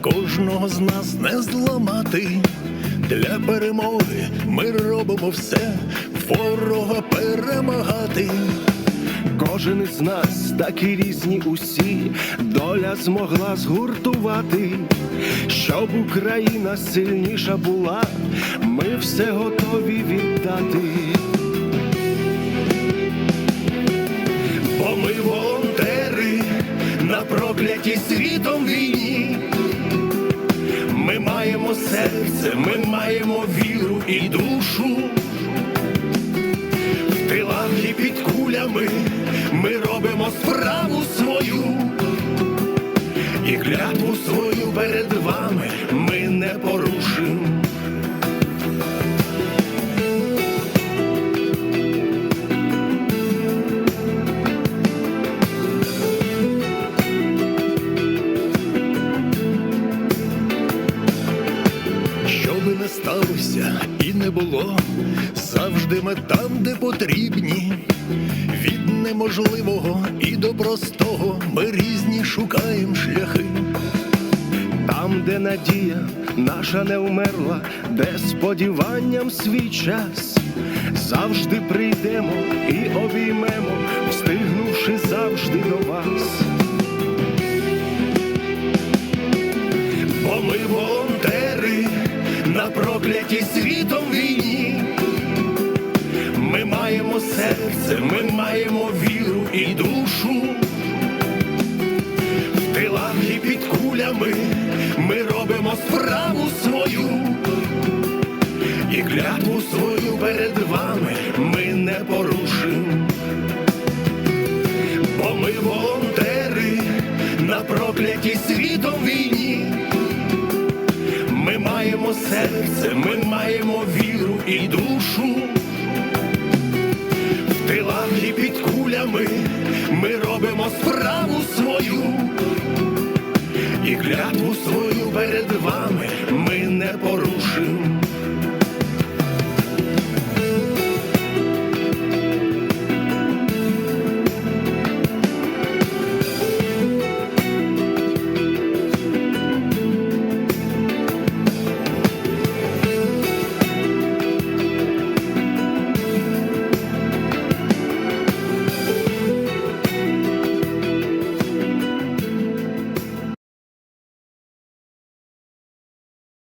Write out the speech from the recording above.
кожного з нас не зламати. Для перемоги ми робимо все, ворога перемагати. Кожен із нас, такі різні усі, доля змогла згуртувати, щоб Україна сильніша була, ми все готові віддати. Бо ми волонтери на проклятій світом війні. Ми маємо серце, ми маємо віру і душу. В тилах і під кулями ми робимо справу свою. І клятву свою перед вами ми не порушимо. Би не сталося і не було, завжди ми там, де потрібні. Від неможливого і до простого ми різні шукаємо шляхи. Там, де надія наша не вмерла, де сподіванням свій час, завжди прийдемо і обіймемо, встигнувши завжди до вас. На проклятій світом війні. Ми маємо серце, ми маємо віру і душу. В тилах і під кулями ми робимо справу свою. І клятву свою перед вами ми не порушимо. Бо ми волонтери на проклятій світом війні. Маємо серце, ми маємо віру і душу. В тилах і під кулями ми робимо справу свою. І клятву свою перед вами.